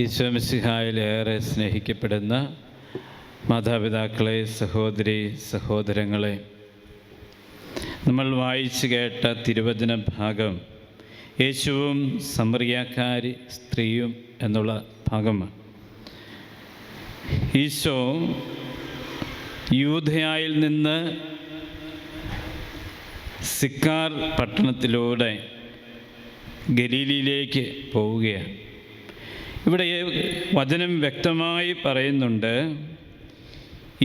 ഈശോമിസിഹായിലേറെ സ്നേഹിക്കപ്പെടുന്ന മാതാപിതാക്കളെ സഹോദരി സഹോദരങ്ങളെ നമ്മൾ വായിച്ചു കേട്ട തിരുവചന ഭാഗം യേശുവും സമറിയാക്കാരി സ്ത്രീയും എന്നുള്ള ഭാഗമാണ്. ഈശോ യൂധയായിൽ നിന്ന് സിക്കാർ പട്ടണത്തിലൂടെ ഗലീലിയിലേക്ക് പോവുകയാണ്. ഇവിടെ വചനം വ്യക്തമായി പറയുന്നുണ്ട്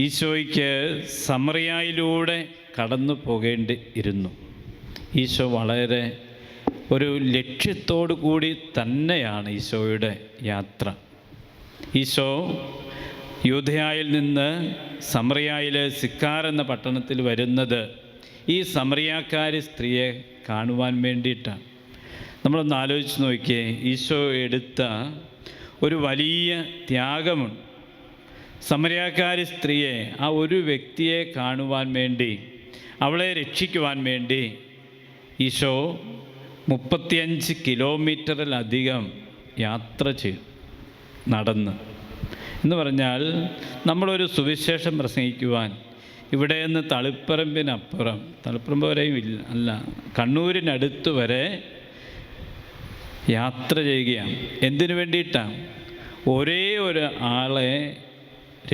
ഈശോയ്ക്ക് സമറിയായിലൂടെ കടന്നു പോകേണ്ടി ഇരുന്നു ഈശോ വളരെ ഒരു ലക്ഷ്യത്തോടു കൂടി തന്നെയാണ് ഈശോയുടെ യാത്ര. ഈശോ യൂധയായിൽ നിന്ന് സമറിയായിലെ സിക്കാർ എന്ന പട്ടണത്തിൽ വരുന്നത് ഈ സമറിയാക്കാരി സ്ത്രീയെ കാണുവാൻ വേണ്ടിയിട്ടാണ്. നമ്മളൊന്ന് ആലോചിച്ച് നോക്കിയേ ഈശോ എടുത്ത ഒരു വലിയ ത്യാഗമുണ്ട്. സമരക്കാരി സ്ത്രീയെ ആ ഒരു വ്യക്തിയെ കാണുവാൻ വേണ്ടി അവളെ രക്ഷിക്കുവാൻ വേണ്ടി ഈശോ മുപ്പത്തിയഞ്ച് കിലോമീറ്ററിലധികം യാത്ര ചെയ്തു നടന്ന്. എന്ന് പറഞ്ഞാൽ നമ്മളൊരു സുവിശേഷം പ്രസംഗിക്കുവാൻ ഇവിടെ നിന്ന് തളിപ്പറമ്പിനപ്പുറം തളിപ്പറമ്പ് വരെയും ഇല്ല അല്ല കണ്ണൂരിനടുത്ത് വരെ യാത്ര ചെയ്യുകയാണ്. എന്തിനു വേണ്ടിയിട്ടാണ്? ഒരേ ഒരു ആളെ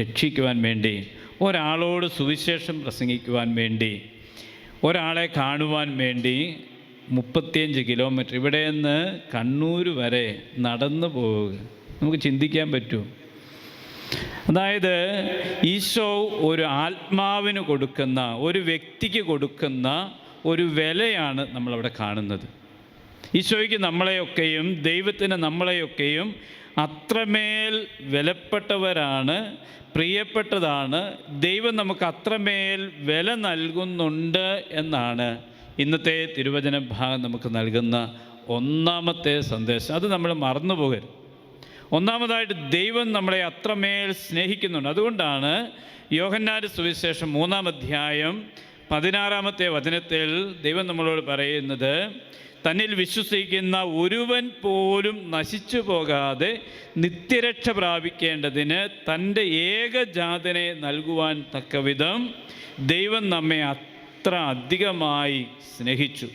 രക്ഷിക്കുവാൻ വേണ്ടി ഒരാളോട് സുവിശേഷം പ്രസംഗിക്കുവാൻ വേണ്ടി ഒരാളെ കാണുവാൻ വേണ്ടി മുപ്പത്തിയഞ്ച് കിലോമീറ്റർ ഇവിടെ നിന്ന് കണ്ണൂർ വരെ നടന്നു പോവുക നമുക്ക് ചിന്തിക്കാൻ പറ്റുമോ അതായത് ഈശോ ഒരു ആത്മാവിന് കൊടുക്കുന്ന ഒരു വ്യക്തിക്ക് കൊടുക്കുന്ന ഒരു വിലയാണ് നമ്മളവിടെ കാണുന്നത്. ഈശോയ്ക്ക് നമ്മളെയൊക്കെയും ദൈവത്തിന് നമ്മളെയൊക്കെയും അത്രമേൽ വിലപ്പെട്ടവരാണ് പ്രിയപ്പെട്ടതാണ്. ദൈവം നമുക്ക് അത്രമേൽ വില നൽകുന്നുണ്ട് എന്നാണ് ഇന്നത്തെ തിരുവചന ഭാഗം നമുക്ക് നൽകുന്ന ഒന്നാമത്തെ സന്ദേശം. അത് നമ്മൾ മറന്നു പോകരുത് ഒന്നാമതായിട്ട് ദൈവം നമ്മളെ അത്രമേൽ സ്നേഹിക്കുന്നുണ്ട്. അതുകൊണ്ടാണ് യോഹന്നാന്റെ സുവിശേഷം മൂന്നാം അധ്യായം പതിനാറാമത്തെ വചനത്തിൽ ദൈവം നമ്മളോട് പറയുന്നത് തന്നിൽ വിശ്വസിക്കുന്ന ഒരുവൻ പോലും നശിച്ചു പോകാതെ നിത്യരക്ഷ പ്രാപിക്കേണ്ടതിന് തന്റെ ഏകജാതനെ നൽകുവാൻ തക്കവിധം ദൈവം നമ്മെ അത്ര അധികമായി സ്നേഹിച്ചു.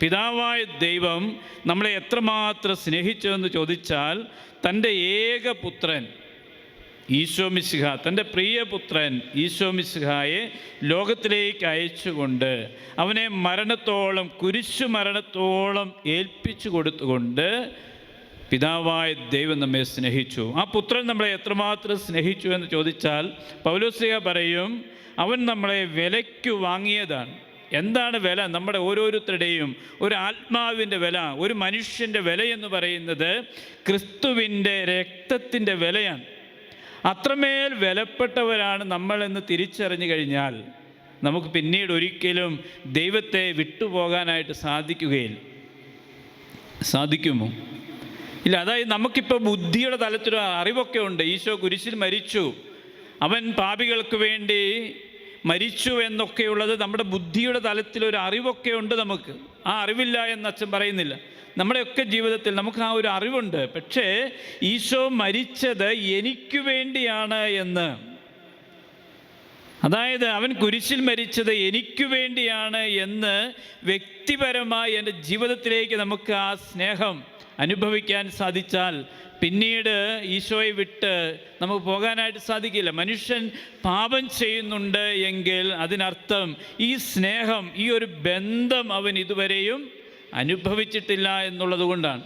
പിതാവായ ദൈവം നമ്മളെ എത്രമാത്രം സ്നേഹിച്ചു എന്ന് ചോദിച്ചാൽ തന്റെ ഏകപുത്രൻ ഈശോ മിശിഹ തന്റെ പ്രിയപുത്രൻ ഈശോ മിശിഹായെ ലോകത്തിലേക്ക് അയച്ചുകൊണ്ട് അവനെ മരണത്തോളം കുരിശു മരണത്തോളം ഏൽപ്പിച്ചു കൊടുത്തുകൊണ്ട് പിതാവായ ദൈവം നമ്മെ സ്നേഹിച്ചു. ആ പുത്രൻ നമ്മളെ എത്രമാത്രം സ്നേഹിച്ചു എന്ന് ചോദിച്ചാൽ പൗലോസിക പറയും അവൻ നമ്മളെ വിലയ്ക്ക് വാങ്ങിയതാണ്. എന്താണ് വില? നമ്മുടെ ഓരോരുത്തരുടെയും ഒരു ആത്മാവിന്റെ വില ഒരു മനുഷ്യന്റെ വില എന്ന് പറയുന്നത് ക്രിസ്തുവിന്റെ രക്തത്തിന്റെ വിലയാണ്. അത്രമേൽ വിലപ്പെട്ടവരാണ് നമ്മളെന്ന് തിരിച്ചറിഞ്ഞു കഴിഞ്ഞാൽ നമുക്ക് പിന്നീട് ഒരിക്കലും ദൈവത്തെ വിട്ടുപോകാനായിട്ട് സാധിക്കുകയില്ല. സാധിക്കുമോ? ഇല്ല അതായത് നമുക്കിപ്പോൾ ബുദ്ധിയുടെ തലത്തിൽ അറിവൊക്കെ ഉണ്ട്. ഈശോ കുരിശിൽ മരിച്ചു. അവൻ പാപികൾക്ക് വേണ്ടി മരിച്ചു എന്നൊക്കെയുള്ളത് നമ്മുടെ ബുദ്ധിയുടെ തലത്തിലൊരു അറിവൊക്കെ ഉണ്ട് നമുക്ക്. ആ അറിവില്ല എന്ന് അച്ഛൻ പറയുന്നില്ല. നമ്മുടെയൊക്കെ ജീവിതത്തിൽ നമുക്ക് ആ ഒരു അറിവുണ്ട്. പക്ഷേ ഈശോ മരിച്ചത് എനിക്ക് വേണ്ടിയാണ് എന്ന്. അതായത് അവൻ കുരിശിൽ മരിച്ചത് എനിക്ക് വേണ്ടിയാണ് എന്ന് വ്യക്തിപരമായി എന്റെ ജീവിതത്തിലേക്ക് നമുക്ക് ആ സ്നേഹം അനുഭവിക്കാൻ സാധിച്ചാൽ പിന്നീട് ഈശോയെ വിട്ട് നമുക്ക് പോകാനായിട്ട് സാധിക്കില്ല. മനുഷ്യൻ പാപം ചെയ്യുന്നുണ്ട് എങ്കിൽ അതിനർത്ഥം ഈ സ്നേഹം ഈ ഒരു ബന്ധം അവൻ ഇതുവരെയും അനുഭവിച്ചിട്ടില്ല എന്നുള്ളതുകൊണ്ടാണ്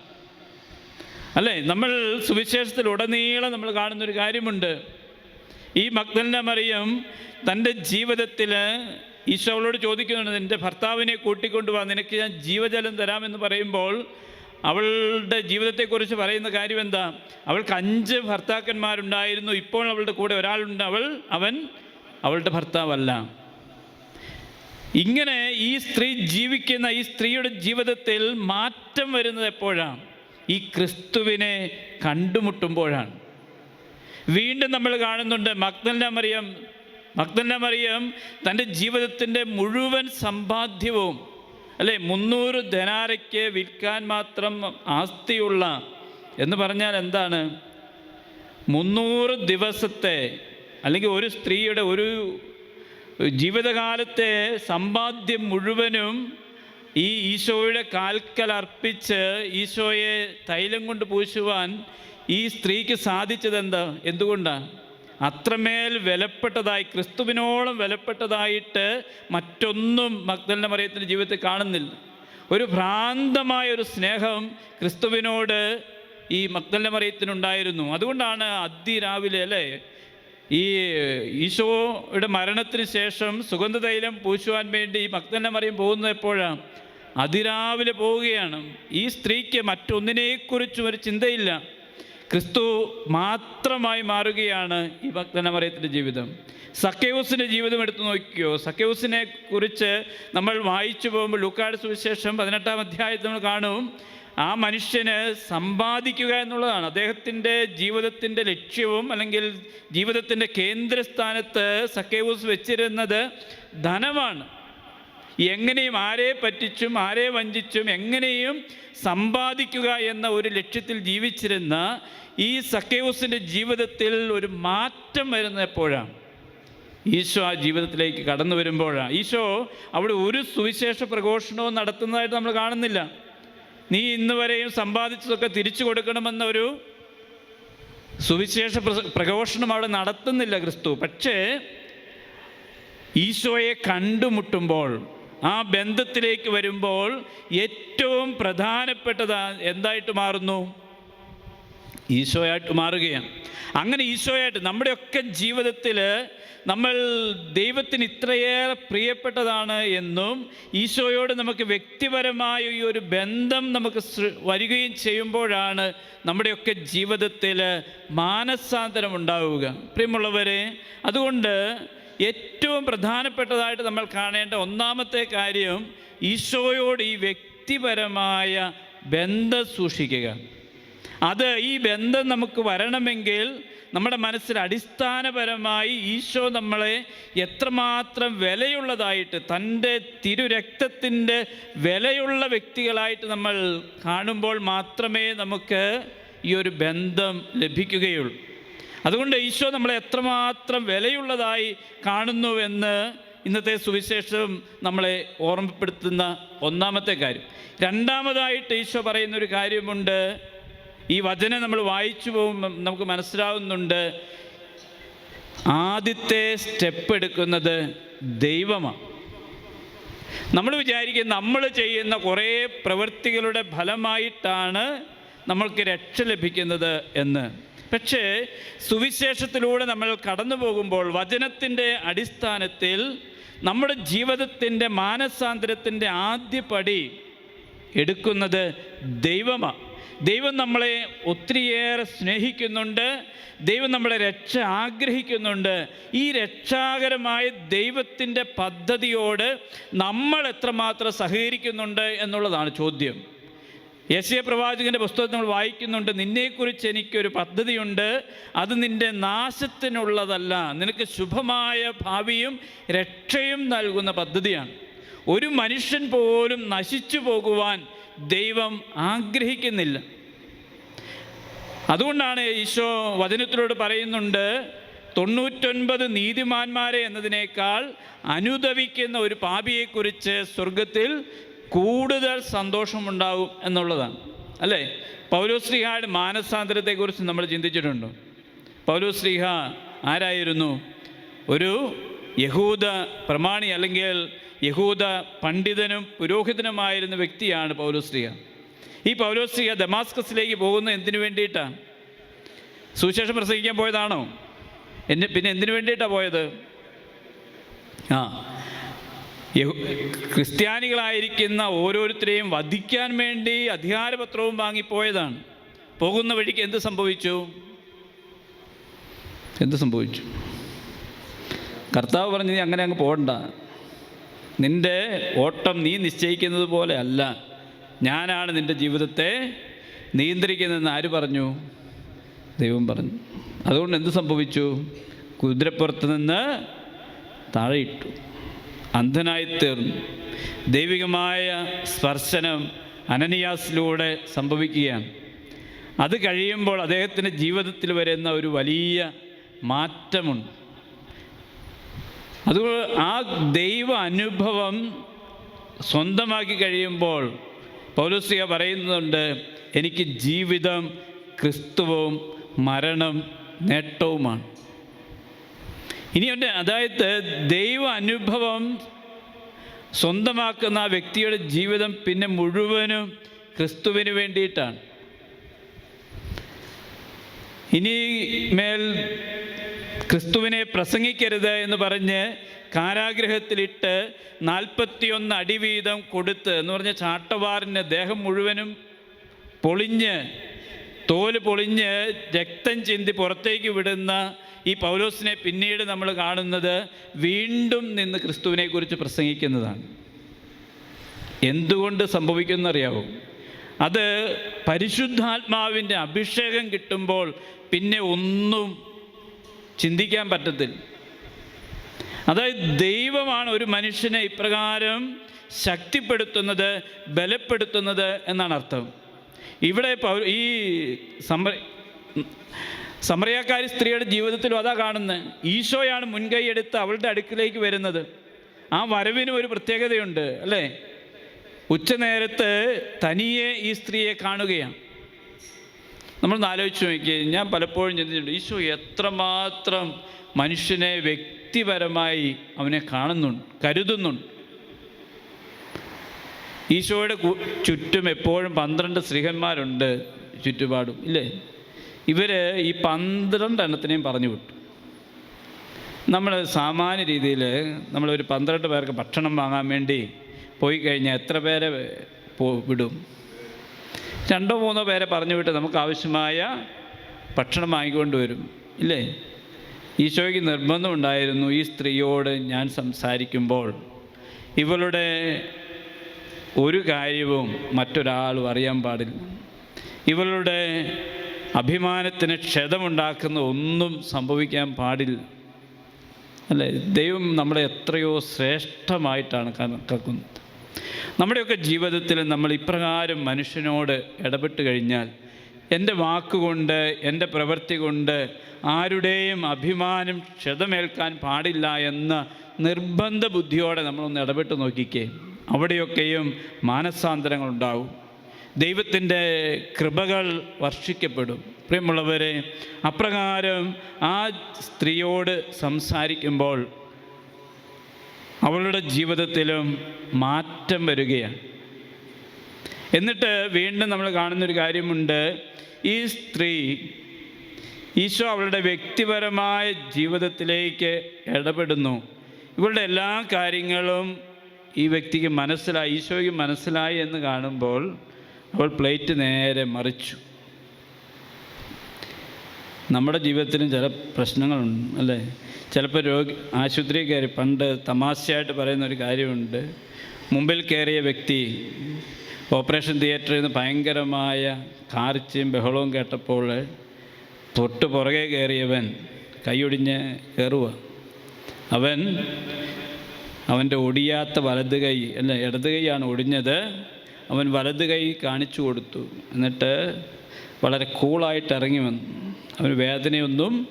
അല്ലേ? നമ്മൾ സുവിശേഷത്തിൽ ഉടനീളം നമ്മൾ കാണുന്നൊരു കാര്യമുണ്ട്. ഈ മക്തന്റെ മറിയം തന്റെ ജീവിതത്തിൽ ഈശോ അവളോട് ചോദിക്കുന്നുണ്ട് എന്റെ ഭർത്താവിനെ കൂട്ടിക്കൊണ്ടുപോകാൻ നിനക്ക് ഞാൻ ജീവജലം തരാമെന്ന് പറയുമ്പോൾ അവളുടെ ജീവിതത്തെക്കുറിച്ച് പറയുന്ന കാര്യം എന്താ? അവൾക്ക് അഞ്ച് ഭർത്താക്കന്മാരുണ്ടായിരുന്നു ഇപ്പോൾ അവളുടെ കൂടെ ഒരാളുണ്ട് അവൾ അവൻ അവളുടെ ഭർത്താവല്ല. ഇങ്ങനെ ഈ സ്ത്രീ ജീവിക്കുന്ന ഈ സ്ത്രീയുടെ ജീവിതത്തിൽ മാറ്റം വരുന്നത് എപ്പോഴാണ്? ഈ ക്രിസ്തുവിനെ കണ്ടുമുട്ടുമ്പോഴാണ്. വീണ്ടും നമ്മൾ കാണുന്നുണ്ട് മക്തല്ല മറിയം മക്തല്ല മറിയം തന്റെ ജീവിതത്തിന്റെ മുഴുവൻ സമ്പാദ്യവും അല്ലെ മുന്നൂറ് ധനാരയ്ക്ക് വിൽക്കാൻ മാത്രം ആസ്തിയുള്ള എന്ന് പറഞ്ഞാൽ എന്താണ്? മുന്നൂറ് ദിവസത്തെ അല്ലെങ്കിൽ ഒരു സ്ത്രീയുടെ ഒരു ജീവിതകാലത്തെ സമ്പാദ്യം മുഴുവനും ഈ ഈശോയുടെ കാൽക്കൽ അർപ്പിച്ച് ഈശോയെ തൈലം കൊണ്ട് പൂശുവാൻ ഈ സ്ത്രീക്ക് സാധിച്ചത് എന്താ എന്തുകൊണ്ടാണ് അത്രമേൽ വിലപ്പെട്ടതായി ക്രിസ്തുവിനോളം വിലപ്പെട്ടതായിട്ട് മറ്റൊന്നും മഗ്ദലിന മറിയത്തിന്റെ ജീവിതത്തിൽ കാണുന്നില്ല. ഒരു ഭ്രാന്തമായ ഒരു സ്നേഹം ക്രിസ്തുവിനോട് ഈ മഗ്ദലിന മറിയത്തിനുണ്ടായിരുന്നു. അതുകൊണ്ടാണ് അതിരാവിലെ അല്ലേ? ഈ ഈശോയുടെ മരണത്തിന് ശേഷം സുഗന്ധതൈലം പൂശുവാൻ വേണ്ടി ഭക്തനെ മറിയം പോകുന്നത് എപ്പോഴാണ് അതിരാവിലെ പോവുകയാണ്. ഈ സ്ത്രീക്ക് മറ്റൊന്നിനെക്കുറിച്ചും ഒരു ചിന്തയില്ല. ക്രിസ്തു മാത്രമായി മാറുകയാണ് ഈ ഭക്തനമറിയത്തിന്റെ ജീവിതം. സക്കേവൂസിന്റെ ജീവിതം എടുത്തു നോക്കിയോ സക്കേവൂസിനെ കുറിച്ച് നമ്മൾ വായിച്ചു പോകുമ്പോൾ ലൂക്കാട് സുവിശേഷം പതിനെട്ടാം അധ്യായത്തിൽ നമ്മൾ കാണും. ആ മനുഷ്യന് സമ്പാദിക്കുക എന്നുള്ളതാണ്. അദ്ദേഹത്തിന്റെ ജീവിതത്തിന്റെ ലക്ഷ്യവും അല്ലെങ്കിൽ ജീവിതത്തിന്റെ കേന്ദ്രസ്ഥാനത്ത് സക്കേവൂസ് വെച്ചിരുന്നത് ധനമാണ്. എങ്ങനെയും ആരെ പറ്റിച്ചും ആരെ വഞ്ചിച്ചും എങ്ങനെയും സമ്പാദിക്കുക എന്ന ഒരു ലക്ഷ്യത്തിൽ ജീവിച്ചിരുന്ന ഈ സക്കേവൂസിന്റെ ജീവിതത്തിൽ ഒരു മാറ്റം വരുന്ന എപ്പോഴാണ്? ഈശോ ആ ജീവിതത്തിലേക്ക് കടന്നു വരുമ്പോഴാണ്. ഈശോ അവിടെ ഒരു സുവിശേഷ പ്രഘോഷണവും നടത്തുന്നതായിട്ട് നമ്മൾ കാണുന്നില്ല. നീ ഇന്ന് വരെയും സമ്പാദിച്ചതൊക്കെ തിരിച്ചു കൊടുക്കണമെന്നൊരു സുവിശേഷ പ്ര- പ്രഘോഷണം അവിടെ നടത്തുന്നില്ല ക്രിസ്തു. പക്ഷേ ഈശോയെ കണ്ടുമുട്ടുമ്പോൾ ആ ബന്ധത്തിലേക്ക് വരുമ്പോൾ ഏറ്റവും പ്രധാനപ്പെട്ടത് എന്തായിട്ട് മാറുന്നു? ഈശോയായിട്ട് മാറുകയാണ്. അങ്ങനെ ഈശോയായിട്ട് നമ്മുടെയൊക്കെ ജീവിതത്തിൽ നമ്മൾ ദൈവത്തിന് ഇത്രയേറെ പ്രിയപ്പെട്ടതാണ് എന്നും ഈശോയോട് നമുക്ക് വ്യക്തിപരമായ ഈ ഒരു ബന്ധം നമുക്ക് വരികയും ചെയ്യുമ്പോഴാണ് നമ്മുടെയൊക്കെ ജീവിതത്തിൽ മാനസാന്തരം ഉണ്ടാവുക. പ്രിയമുള്ളവരെ അതുകൊണ്ട് ഏറ്റവും പ്രധാനപ്പെട്ടതായിട്ട് നമ്മൾ കാണേണ്ട ഒന്നാമത്തെ കാര്യം ഈശോയോട് ഈ വ്യക്തിപരമായ ബന്ധം സൂക്ഷിക്കുക. അത് ഈ ബന്ധം നമുക്ക് വരണമെങ്കിൽ നമ്മുടെ മനസ്സിൽ അടിസ്ഥാനപരമായി ഈശോ നമ്മളെ എത്രമാത്രം വിലയുള്ളതായിട്ട് തന്റെ തിരുരക്തത്തിന്റെ വിലയുള്ള വ്യക്തികളായിട്ട് നമ്മൾ കാണുമ്പോൾ മാത്രമേ നമുക്ക് ഈ ഒരു ബന്ധം ലഭിക്കുകയുള്ളൂ. അതുകൊണ്ട് ഈശോ നമ്മളെ എത്രമാത്രം വിലയുള്ളതായി കാണുന്നുവെന്ന് ഇന്നത്തെ സുവിശേഷം നമ്മളെ ഓർമ്മപ്പെടുത്തുന്ന ഒന്നാമത്തെ കാര്യം. രണ്ടാമതായിട്ട് ഈശോ പറയുന്നൊരു കാര്യമുണ്ട് ഈ വചനം നമ്മൾ വായിച്ചു പോകുമ്പം നമുക്ക് മനസ്സിലാവുന്നുണ്ട്. ആദ്യത്തെ സ്റ്റെപ്പ് എടുക്കുന്നത് ദൈവമാണ്. നമ്മൾ വിചാരിക്കും നമ്മൾ ചെയ്യുന്ന കുറേ പ്രവൃത്തികളുടെ ഫലമായിട്ടാണ് നമ്മൾക്ക് രക്ഷ ലഭിക്കുന്നത് എന്ന്. പക്ഷേ സുവിശേഷത്തിലൂടെ നമ്മൾ കടന്നു പോകുമ്പോൾ വചനത്തിന്റെ അടിസ്ഥാനത്തിൽ നമ്മുടെ ജീവിതത്തിന്റെ മാനസാന്തരത്തിന്റെ ആദ്യ പടി എടുക്കുന്നത് ദൈവമാണ്. ദൈവം നമ്മളെ ഒത്തിരിയേറെ സ്നേഹിക്കുന്നുണ്ട്. ദൈവം നമ്മളെ രക്ഷ ആഗ്രഹിക്കുന്നുണ്ട്. ഈ രക്ഷാകരമായ ദൈവത്തിന്റെ പദ്ധതിയോട് നമ്മൾ എത്രമാത്രം സഹകരിക്കുന്നുണ്ട് എന്നുള്ളതാണ് ചോദ്യം. യശയ പ്രവാചകന്റെ പുസ്തകത്തിൽ നമ്മൾ വായിക്കുന്നുണ്ട് നിന്നെക്കുറിച്ച് എനിക്കൊരു പദ്ധതിയുണ്ട്. അത് നിന്റെ നാശത്തിനുള്ളതല്ല. നിനക്ക് ശുഭമായ ഭാവിയും രക്ഷയും നൽകുന്ന പദ്ധതിയാണ്. ഒരു മനുഷ്യൻ പോലും നശിച്ചു പോകുവാൻ ദൈവം ആഗ്രഹിക്കുന്നില്ല. അതുകൊണ്ടാണ് ഈശോ വചനത്തിലോട് പറയുന്നുണ്ട് തൊണ്ണൂറ്റൊൻപത് നീതിമാന്മാരെ എന്നതിനേക്കാൾ അനുദവിക്കുന്ന ഒരു പാപിയെക്കുറിച്ച് സ്വർഗത്തിൽ കൂടുതൽ സന്തോഷമുണ്ടാവും എന്നുള്ളതാണ്. അല്ലേ? പൗലോശ്രീഹയുടെ മാനസാന്തരത്തെക്കുറിച്ച് നമ്മൾ ചിന്തിച്ചിട്ടുണ്ടോ? പൗലോശ്രീഹ ആരായിരുന്നു? ഒരു യഹൂദ പ്രമാണി അല്ലെങ്കിൽ യഹൂദ പണ്ഡിതനും പുരോഹിതനുമായിരുന്ന വ്യക്തിയാണ് പൗലോശ്രീഹ ഈ പൗലോസ്ലിക ദമാസ്കസിലേക്ക് പോകുന്നത് എന്തിനു വേണ്ടിയിട്ടാണ്? സുവിശേഷം പ്രസംഗിക്കാൻ പോയതാണോ? എന്നെ പിന്നെ എന്തിനു വേണ്ടിയിട്ടാണ് പോയത്? ആ ക്രിസ്ത്യാനികളായിരിക്കുന്ന ഓരോരുത്തരെയും വധിക്കാൻ വേണ്ടി അധികാരപത്രവും വാങ്ങിപ്പോയതാണ് പോകുന്ന വഴിക്ക് എന്ത് സംഭവിച്ചു? എന്ത് സംഭവിച്ചു? കർത്താവ് പറഞ്ഞു നീ അങ്ങനെ അങ്ങ് പോകണ്ട നിന്റെ ഓട്ടം നീ നിശ്ചയിക്കുന്നത് പോലെ അല്ല. ഞാനാണ് നിന്റെ ജീവിതത്തെ നിയന്ത്രിക്കുന്നതെന്ന് ആര് പറഞ്ഞു? ദൈവം പറഞ്ഞു. അതുകൊണ്ട് എന്ത് സംഭവിച്ചു? കുതിരപ്പുറത്ത് നിന്ന് താഴെയിട്ടു. അന്ധനായി തീർന്നു. ദൈവികമായ സ്പർശനം അനനിയാസിലൂടെ സംഭവിക്കുകയാണ്. അത് കഴിയുമ്പോൾ അദ്ദേഹത്തിന്റെ ജീവിതത്തിൽ വരുന്ന ഒരു വലിയ മാറ്റമുണ്ട്. അതുകൊണ്ട് ആ ദൈവ അനുഭവം സ്വന്തമാക്കി കഴിയുമ്പോൾ പൗലോസിക പറയുന്നുണ്ട് എനിക്ക് ജീവിതം ക്രിസ്തുവും മരണം നേട്ടവുമാണ്. ഇനി എന്റെ അതായത് ദൈവ അനുഭവം സ്വന്തമാക്കുന്ന ആ വ്യക്തിയുടെ ജീവിതം പിന്നെ മുഴുവനും ക്രിസ്തുവിന് വേണ്ടിയിട്ടാണ്. ഇനി മേൽ ക്രിസ്തുവിനെ പ്രസംഗിക്കരുത് എന്ന് പറഞ്ഞ് കാരാഗ്രഹത്തിലിട്ട് നാൽപ്പത്തിയൊന്ന് അടി വീതം കൊടുത്ത് എന്ന് പറഞ്ഞ ചാട്ടവാറിന് ദേഹം മുഴുവനും പൊളിഞ്ഞ് തോൽ പൊളിഞ്ഞ് രക്തം ചിന്തി പുറത്തേക്ക് വിടുന്ന ഈ പൗലോസിനെ പിന്നീട് നമ്മൾ കാണുന്നത് വീണ്ടും നിന്ന് ക്രിസ്തുവിനെക്കുറിച്ച് പ്രസംഗിക്കുന്നതാണ്. എന്തുകൊണ്ട് സംഭവിക്കുന്നറിയാവോ അത് പരിശുദ്ധാത്മാവിന്റെ അഭിഷേകം കിട്ടുമ്പോൾ പിന്നെ ഒന്നും ചിന്തിക്കാൻ പറ്റത്തില്ല. അതായത് ദൈവമാണ് ഒരു മനുഷ്യനെ ഇപ്രകാരം ശക്തിപ്പെടുത്തുന്നത് ബലപ്പെടുത്തുന്നത് എന്നാണ് അർത്ഥം. ഇവിടെ ഈ സമ സമറിയാക്കാരി സ്ത്രീയുടെ ജീവിതത്തിലും അതാ കാണുന്നത്. ഈശോയാണ് മുൻകൈ എടുത്ത് അവളുടെ അടുക്കിലേക്ക് വരുന്നത്. ആ വരവിനും ഒരു പ്രത്യേകതയുണ്ട് അല്ലേ? ഉച്ചനേരത്ത് തനിയെ ഈ സ്ത്രീയെ കാണുകയാണ്. നമ്മൾ ആലോചിച്ച് നോക്കിയാൽ ഞാൻ പലപ്പോഴും ചിന്തിച്ചിട്ടുണ്ട് ഈശോ എത്രമാത്രം മനുഷ്യനെ വ്യക്തിപരമായി അവനെ കാണുന്നുണ്ട് കരുതുന്നുണ്ട്. ഈശോയുടെ ചുറ്റും എപ്പോഴും പന്ത്രണ്ട് സ്ത്രീഹന്മാരുണ്ട് ചുറ്റുപാടും ഇല്ലേ? ഇവർ ഈ പന്ത്രണ്ട് എണ്ണത്തിനെയും പറഞ്ഞു വിട്ടു. നമ്മൾ സാമാന്യ രീതിയിൽ നമ്മളൊരു പന്ത്രണ്ട് പേർക്ക് ഭക്ഷണം വാങ്ങാൻ വേണ്ടി പോയി കഴിഞ്ഞാൽ എത്ര പേരെ പോ വിടും? രണ്ടോ മൂന്നോ പേരെ പറഞ്ഞു വിട്ട് നമുക്ക് ആവശ്യമായ ഭക്ഷണം വാങ്ങിക്കൊണ്ട് വരും ഇല്ലേ? ഈശോയ്ക്ക് നിർബന്ധമുണ്ടായിരുന്നു ഈ സ്ത്രീയോട് ഞാൻ സംസാരിക്കുമ്പോൾ. ഇവളുടെ ഒരു കാര്യവും മറ്റൊരാളും അറിയാൻ പാടില്ല. ഇവളുടെ അഭിമാനത്തിന് ക്ഷതമുണ്ടാക്കുന്ന ഒന്നും സംഭവിക്കാൻ പാടില്ല. അല്ലേ? ദൈവം നമ്മളെ എത്രയോ ശ്രേഷ്ഠമായിട്ടാണ് കണക്കാക്കുന്നത് നമ്മുടെയൊക്കെ ജീവിതത്തിൽ നമ്മൾ ഇപ്രകാരം മനുഷ്യനോട് ഇടപെട്ട് കഴിഞ്ഞാൽ എന്റെ വാക്കുകൊണ്ട് എന്റെ പ്രവൃത്തി കൊണ്ട് ആരുടെയും അഭിമാനം ക്ഷതമേൽക്കാൻ പാടില്ല എന്ന് നിർബന്ധ ബുദ്ധിയോടെ നമ്മളൊന്ന് ഇടപെട്ട് നോക്കിക്കേ. അവിടെയൊക്കെയും മാനസാന്തരങ്ങൾ ഉണ്ടാവും. ദൈവത്തിന്റെ കൃപകൾ വർഷിക്കപ്പെടും. പ്രിയമുള്ളവരെ അപ്രകാരം ആ സ്ത്രീയോട് സംസാരിക്കുമ്പോൾ അവളുടെ ജീവിതത്തിലും മാറ്റം വരികയാണ്. എന്നിട്ട് വീണ്ടും നമ്മൾ കാണുന്നൊരു കാര്യമുണ്ട്. ഈ സ്ത്രീ ഈശോ അവളുടെ വ്യക്തിപരമായ ജീവിതത്തിലേക്ക് ഇടപെടുന്നു. ഇവളുടെ എല്ലാ കാര്യങ്ങളും ഈ വ്യക്തിക്ക് മനസ്സിലായി ഈശോയ്ക്ക് മനസ്സിലായി എന്ന് കാണുമ്പോൾ അവൾ പ്ലേറ്റ് നേരെ മറിച്ചു. നമ്മുടെ ജീവിതത്തിലും ചില പ്രശ്നങ്ങളുണ്ട് അല്ലേ? ചിലപ്പോൾ രോഗി ആശുപത്രി കയറി പണ്ട് തമാശയായിട്ട് പറയുന്ന ഒരു കാര്യമുണ്ട്. മുമ്പിൽ കയറിയ വ്യക്തി ഓപ്പറേഷൻ തിയേറ്ററിൽ നിന്ന് ഭയങ്കരമായ കാർച്ചയും ബഹളവും കേട്ടപ്പോൾ തൊട്ട് പുറകെ കയറിയവൻ കൈയൊടിഞ്ഞ് കയറുക അവൻ അവന്റെ ഒടിയാത്ത വലത് കൈ അല്ല ഇടത് കൈയാണ് ഒടിഞ്ഞത്. അവൻ വലത് കൈ കാണിച്ചു കൊടുത്തു. എന്നിട്ട് വളരെ കൂളായിട്ട് ഇറങ്ങി വന്നു. അവന് വേദനയൊന്നും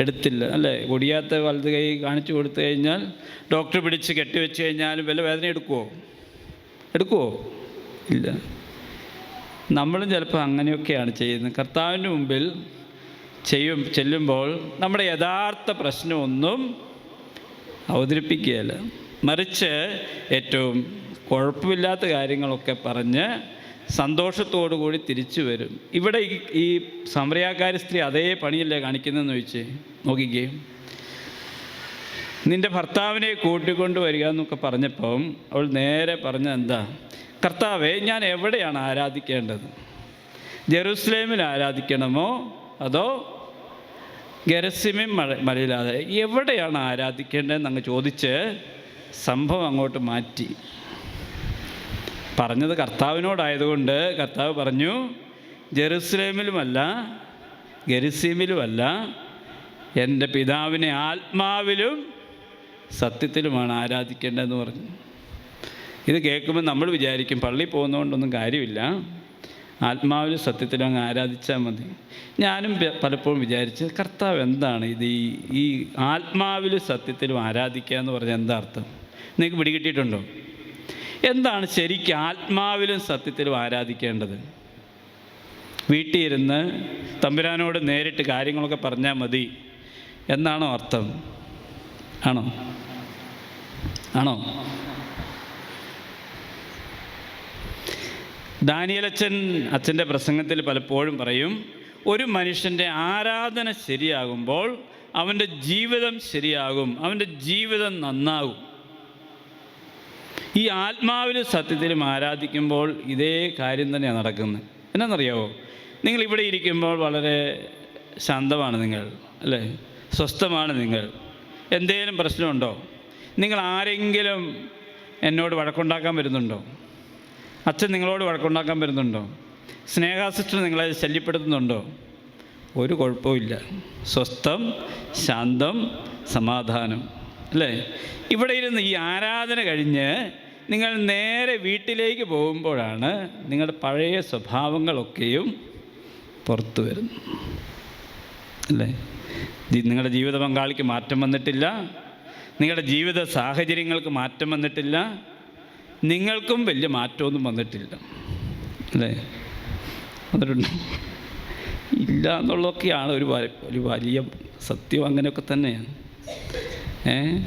എടുത്തില്ല. അല്ലേ? ഒടിയാത്ത വലത് കൈ കാണിച്ചു കൊടുത്തു കഴിഞ്ഞാൽ ഡോക്ടർ പിടിച്ച് കെട്ടിവെച്ച് കഴിഞ്ഞാൽ വല്ല വേദന എടുക്കുമോ എടുക്കുമോ ഇല്ല. നമ്മളും ചിലപ്പോൾ അങ്ങനെയൊക്കെയാണ് ചെയ്യുന്നത്. കർത്താവിന്റെ മുമ്പിൽ ചെയ്യും ചെല്ലുമ്പോൾ നമ്മുടെ യഥാർത്ഥ പ്രശ്നമൊന്നും അവതരിപ്പിക്കുകയല്ല. മറിച്ച് ഏറ്റവും കുഴപ്പമില്ലാത്ത കാര്യങ്ങളൊക്കെ പറഞ്ഞ് സന്തോഷത്തോടു കൂടി തിരിച്ചു വരും. ഇവിടെ ഈ- സമരയാക്കാരി സ്ത്രീ അതേ പണിയല്ലേ കാണിക്കുന്നതെന്ന് ചോദിച്ചേ? നോക്കിക്കേ. നിന്റെ ഭർത്താവിനെ കൂട്ടിക്കൊണ്ട് വരിക എന്നൊക്കെ പറഞ്ഞപ്പം അവൾ നേരെ പറഞ്ഞ എന്താ? കർത്താവെ ഞാൻ എവിടെയാണ് ആരാധിക്കേണ്ടത്? ജെറുസലേമിൽ ആരാധിക്കണമോ? അതോ ഗരസിമി മല മലയിലാതെ എവിടെയാണ് ആരാധിക്കേണ്ടതെന്ന് അങ്ങ് ചോദിച്ച് സംഭവം അങ്ങോട്ട് മാറ്റി. പറഞ്ഞത് കർത്താവിനോടായതുകൊണ്ട് കർത്താവ് പറഞ്ഞു ജെറുസലേമിലുമല്ല ഗരിസീമിലുമല്ല എന്റെ പിതാവിനെ ആത്മാവിലും സത്യത്തിലുമാണ് ആരാധിക്കേണ്ടതെന്ന് പറഞ്ഞു. ഇത് കേൾക്കുമ്പോൾ നമ്മൾ വിചാരിക്കും പള്ളി പോകുന്നതുകൊണ്ടൊന്നും കാര്യമില്ല. ആത്മാവിൽ സത്യത്തിൽ അങ്ങ് ആരാധിച്ചാൽ മതി. ഞാനും പലപ്പോഴും വിചാരിച്ച് കർത്താവ് എന്താണ് ഇത്? ഈ ഈ ആത്മാവിൽ സത്യത്തിലും ആരാധിക്കുക എന്ന് പറഞ്ഞാൽ എന്താ അർത്ഥം? നിങ്ങൾക്ക് പിടികിട്ടിയിട്ടുണ്ടോ? എന്താണ് ശരിക്കും ആത്മാവിലും സത്യത്തിലും ആരാധിക്കേണ്ടത്? വീട്ടിൽ ഇരുന്ന് തമ്പുരാനോട് നേരിട്ട് കാര്യങ്ങളൊക്കെ പറഞ്ഞാൽ മതി എന്നാണോ അർത്ഥം? ആണോ? ആണോ? ദാനിയലച്ചൻ അച്ഛന്റെ പ്രസംഗത്തിൽ പലപ്പോഴും പറയും ഒരു മനുഷ്യന്റെ ആരാധന ശരിയാകുമ്പോൾ അവന്റെ ജീവിതം ശരിയാകും അവന്റെ ജീവിതം നന്നാകും. ഈ ആത്മാവിലും സത്യത്തിലും ആരാധിക്കുമ്പോൾ ഇതേ കാര്യം തന്നെയാണ് നടക്കുന്നത്. എന്നാണെന്നറിയാവോ നിങ്ങൾ ഇവിടെ ഇരിക്കുമ്പോൾ വളരെ ശാന്തമാണ് നിങ്ങൾ അല്ലേ? സ്വസ്ഥമാണ് നിങ്ങൾ. എന്തേലും പ്രശ്നമുണ്ടോ? നിങ്ങൾ ആരെങ്കിലും എന്നോട് വഴക്കുണ്ടാക്കാൻ വരുന്നുണ്ടോ? അച്ഛൻ നിങ്ങളോട് വഴക്കുണ്ടാക്കാൻ വരുന്നുണ്ടോ? സ്നേഹാസിസ്റ്റർ നിങ്ങളെ ശല്യപ്പെടുത്തുന്നുണ്ടോ? ഒരു കുഴപ്പമില്ല സ്വസ്ഥം ശാന്തം സമാധാനം. അല്ലേ? ഇവിടെ ഇരുന്ന് ഈ ആരാധന കഴിഞ്ഞ് നിങ്ങൾ നേരെ വീട്ടിലേക്ക് പോകുമ്പോഴാണ് നിങ്ങളുടെ പഴയ സ്വഭാവങ്ങളൊക്കെയും പുറത്തു വരുന്നത്. അല്ലേ? നിങ്ങളുടെ ജീവിത പങ്കാളിക്ക് മാറ്റം വന്നിട്ടില്ല. നിങ്ങളുടെ ജീവിത സാഹചര്യങ്ങൾക്ക് മാറ്റം വന്നിട്ടില്ല. നിങ്ങൾക്കും വലിയ മാറ്റമൊന്നും വന്നിട്ടില്ല. അല്ലേ? വന്നിട്ടുണ്ടോ. ഇല്ല എന്നുള്ളതൊക്കെയാണ് ഒരു ഒരു വലിയ സത്യം അങ്ങനെയൊക്കെ തന്നെയാണ്. ഏ?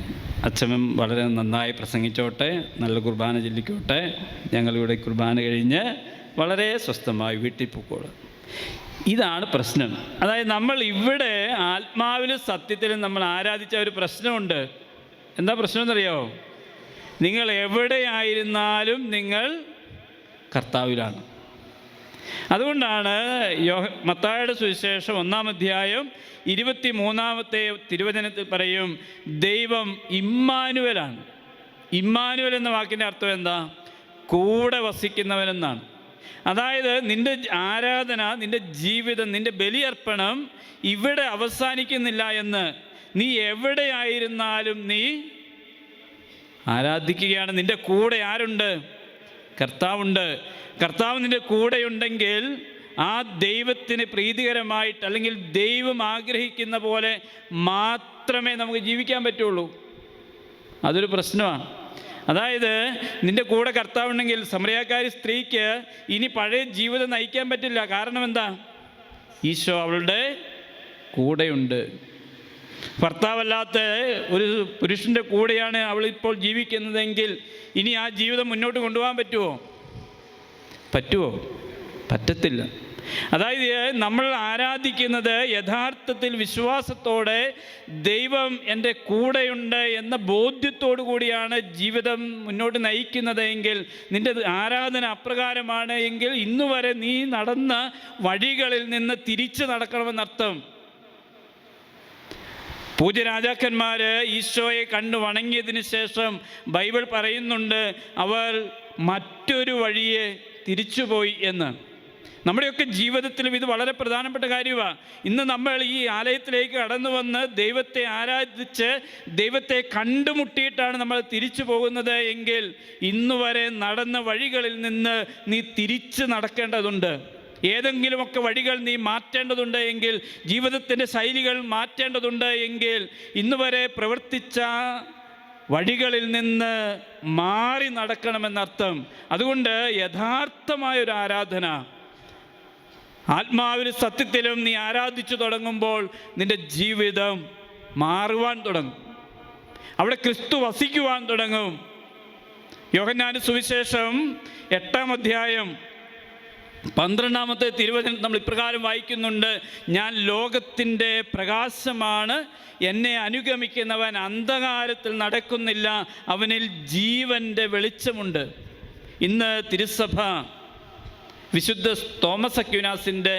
അച്ഛനും വളരെ നന്നായി പ്രസംഗിച്ചോട്ടെ നല്ല കുർബാന ചൊല്ലിക്കോട്ടെ. ഞങ്ങളിവിടെ കുർബാന കഴിഞ്ഞ് വളരെ സ്വസ്ഥമായി വീട്ടിൽ പോയിക്കോളാം ഇതാണ് പ്രശ്നം. അതായത് നമ്മൾ ഇവിടെ ആത്മാവിലും സത്യത്തിലും നമ്മൾ ആരാധിച്ച ഒരു പ്രശ്നമുണ്ട്. എന്താ പ്രശ്നം എന്നറിയാമോ നിങ്ങൾ എവിടെയായിരുന്നാലും നിങ്ങൾ കർത്താവിലാണ്. അതുകൊണ്ടാണ് യോ മത്തായുടെ സുവിശേഷം ഒന്നാം അധ്യായം ഇരുപത്തി മൂന്നാമത്തെ തിരുവചനത്തിൽ പറയും ദൈവം ഇമ്മാനുവലാണ്. ഇമ്മാനുവൽ എന്ന വാക്കിന്റെ അർത്ഥം എന്താ? കൂടെ വസിക്കുന്നവനെന്നാണ്. അതായത് നിന്റെ ആരാധന നിന്റെ ജീവിതം നിന്റെ ബലിയർപ്പണം ഇവിടെ അവസാനിക്കുന്നില്ല എന്ന്. നീ എവിടെയായിരുന്നാലും നീ ആരാധിക്കുകയാണ്. നിന്റെ കൂടെ ആരുണ്ട്? കർത്താവുണ്ട്. കർത്താവ് നിന്റെ കൂടെയുണ്ടെങ്കിൽ ആ ദൈവത്തിന് പ്രീതികരമായിട്ട് അല്ലെങ്കിൽ ദൈവം ആഗ്രഹിക്കുന്ന പോലെ മാത്രമേ നമുക്ക് ജീവിക്കാൻ പറ്റുള്ളൂ. അതൊരു പ്രശ്നമാണ്. അതായത് നിന്റെ കൂടെ കർത്താവുണ്ടെങ്കിൽ സമരയാക്കാരി സ്ത്രീക്ക് ഇനി പഴയ ജീവിതം നയിക്കാൻ പറ്റില്ല. കാരണം എന്താ? ഈശോ അവളുടെ കൂടെയുണ്ട്. ഭർത്താവല്ലാത്ത ഒരു പുരുഷന്റെ കൂടെയാണ് അവൾ ഇപ്പോൾ ജീവിക്കുന്നതെങ്കിൽ ഇനി ആ ജീവിതം മുന്നോട്ട് കൊണ്ടുപോകാൻ പറ്റുമോ? പറ്റുമോ? പറ്റത്തില്ല. അതായത് നമ്മൾ ആരാധിക്കുന്നത് യഥാർത്ഥത്തിൽ വിശ്വാസത്തോടെ ദൈവം എന്റെ കൂടെയുണ്ട് എന്ന ബോധ്യത്തോടു കൂടിയാണ് ജീവിതം മുന്നോട്ട് നയിക്കുന്നത് എങ്കിൽ നിന്റെ ആരാധന അപ്രകാരമാണ് എങ്കിൽ ഇന്നുവരെ നീ നടന്ന വഴികളിൽ നിന്ന് തിരിച്ചു നടക്കണമെന്നർത്ഥം. പൂജരാജാക്കന്മാർ ഈശോയെ കണ്ടു വണങ്ങിയതിന് ശേഷം ബൈബിൾ പറയുന്നുണ്ട് അവർ മറ്റൊരു വഴിയെ തിരിച്ചുപോയി എന്ന്. നമ്മുടെയൊക്കെ ജീവിതത്തിലും ഇത് വളരെ പ്രധാനപ്പെട്ട കാര്യമാണ് ഇന്ന് നമ്മൾ ഈ ആലയത്തിലേക്ക് കടന്നു വന്ന് ദൈവത്തെ ആരാധിച്ച് ദൈവത്തെ കണ്ടുമുട്ടിയിട്ടാണ് നമ്മൾ തിരിച്ചു പോകുന്നത് എങ്കിൽ ഇന്നുവരെ നടന്ന വഴികളിൽ നിന്ന് നീ തിരിച്ച് നടക്കേണ്ടതുണ്ട്. ഏതെങ്കിലുമൊക്കെ വഴികൾ നീ മാറ്റേണ്ടതുണ്ട് എങ്കിൽ ജീവിതത്തിന്റെ ശൈലികൾ മാറ്റേണ്ടതുണ്ട് എങ്കിൽ ഇന്ന് വരെ പ്രവർത്തിച്ച വഴികളിൽ നിന്ന് മാറി നടക്കണമെന്നർത്ഥം. അതുകൊണ്ട് യഥാർത്ഥമായ ഒരു ആരാധന. ആത്മാവിൽ സത്യത്തിലും നീ ആരാധിച്ചു തുടങ്ങുമ്പോൾ നിന്റെ ജീവിതം മാറുവാൻ തുടങ്ങും. അവിടെ ക്രിസ്തു വസിക്കുവാൻ തുടങ്ങും. യോഹന്നാന് സുവിശേഷം എട്ടാം അധ്യായം പന്ത്രണ്ടാമത്തെ തിരുവചനം നമ്മൾ ഇപ്രകാരം വായിക്കുന്നുണ്ട്. ഞാൻ ലോകത്തിന്റെ പ്രകാശമാണ് എന്നെ അനുഗമിക്കുന്നവൻ അന്ധകാരത്തിൽ നടക്കുന്നില്ല അവനിൽ ജീവന്റെ വെളിച്ചമുണ്ട്. ഇന്ന് തിരുസഭ വിശുദ്ധ തോമസ് അക്യുനാസിന്റെ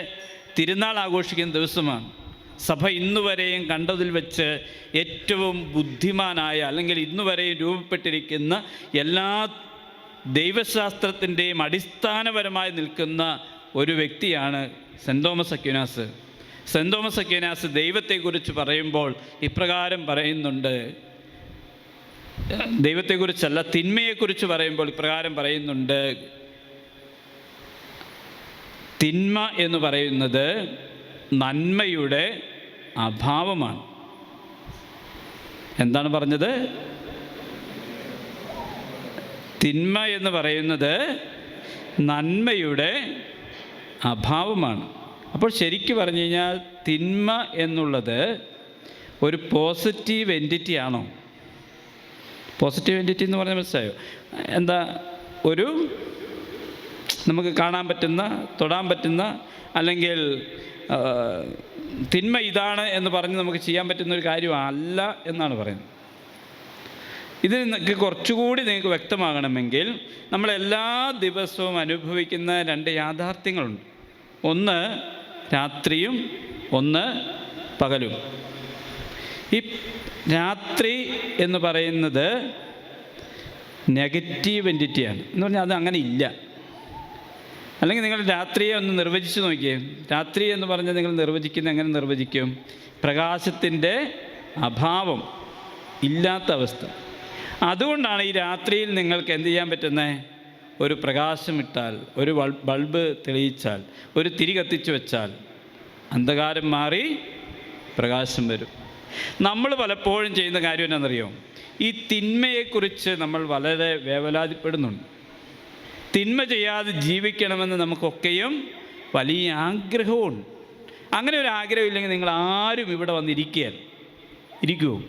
തിരുനാൾ ആഘോഷിക്കുന്ന ദിവസമാണ്. സഭ ഇന്നുവരെയും കണ്ടതിൽ വെച്ച് ഏറ്റവും ബുദ്ധിമാനായ അല്ലെങ്കിൽ ഇന്നുവരെയും രൂപപ്പെട്ടിരിക്കുന്ന എല്ലാ ദൈവശാസ്ത്രത്തിന്റെയും അടിസ്ഥാനപരമായി നിൽക്കുന്ന ഒരു വ്യക്തിയാണ് saint Thomas Aquinas saint Thomas Aquinas ദൈവത്തെക്കുറിച്ച് പറയുമ്പോൾ ഇപ്രകാരം പറയുന്നുണ്ട്. ദൈവത്തെക്കുറിച്ചല്ല തിന്മയെക്കുറിച്ച് പറയുമ്പോൾ ഇപ്രകാരം പറയുന്നുണ്ട്. തിന്മ എന്ന് പറയുന്നത് നന്മയുടെ അഭാവമാണ്. എന്താണ് പറഞ്ഞത്? തിന്മ എന്ന് പറയുന്നത് നന്മയുടെ അഭാവമാണ്. അപ്പോൾ ശരിക്ക് പറഞ്ഞു കഴിഞ്ഞാൽ തിന്മ എന്നുള്ളത് ഒരു പോസിറ്റീവ് എന്റിറ്റി ആണോ? പോസിറ്റീവ് എന്റിറ്റി എന്ന് പറഞ്ഞാൽ മനസ്സിലായോ? എന്താ ഒരു നമുക്ക് കാണാൻ പറ്റുന്ന തൊടാൻ പറ്റുന്ന അല്ലെങ്കിൽ തിന്മ ഇതാണ് എന്ന് പറഞ്ഞ് നമുക്ക് ചെയ്യാൻ പറ്റുന്ന ഒരു കാര്യമല്ല എന്നാണ് പറയുന്നത്. ഇത് നിങ്ങൾക്ക് കുറച്ചുകൂടി നിങ്ങൾക്ക് വ്യക്തമാകണമെങ്കിൽ നമ്മൾ എല്ലാ ദിവസവും അനുഭവിക്കുന്ന രണ്ട് യാഥാർത്ഥ്യങ്ങളുണ്ട്. ഒന്ന് രാത്രിയും ഒന്ന് പകലും. ഈ രാത്രി എന്ന് പറയുന്നത് നെഗറ്റീവ് എന്റിറ്റിയാണ് എന്ന് പറഞ്ഞാൽ അത് അങ്ങനെ ഇല്ല. അല്ലെങ്കിൽ നിങ്ങൾ രാത്രിയെ ഒന്ന് നിർവചിച്ച് നോക്കിയേ. രാത്രി എന്ന് പറഞ്ഞാൽ നിങ്ങൾ നിർവചിക്കുന്ന എങ്ങനെ നിർവചിക്കും? പ്രകാശത്തിന്റെ അഭാവം ഇല്ലാത്ത അവസ്ഥ. അതുകൊണ്ടാണ് ഈ രാത്രിയിൽ നിങ്ങൾക്ക് എന്ത് ചെയ്യാൻ പറ്റുന്നത് ഒരു പ്രകാശം ഇട്ടാൽ ഒരു ബൾബ് തെളിയിച്ചാൽ ഒരു തിരി കത്തിച്ചു വെച്ചാൽ അന്ധകാരം മാറി പ്രകാശം വരും. നമ്മൾ പലപ്പോഴും ചെയ്യുന്ന കാര്യം എന്നാണെന്നറിയോ ഈ തിന്മയെക്കുറിച്ച് നമ്മൾ വളരെ വേവലാതിപ്പെടുന്നുണ്ട്. തിന്മ ചെയ്യാതെ ജീവിക്കണമെന്ന് നമുക്കൊക്കെയും വലിയ ആഗ്രഹമുണ്ട്. അങ്ങനെ ഒരു ആഗ്രഹം ഇല്ലെങ്കിൽ നിങ്ങൾ ആരും ഇവിടെ വന്നിരിക്കുകയല്ല. ഇരിക്കുമോ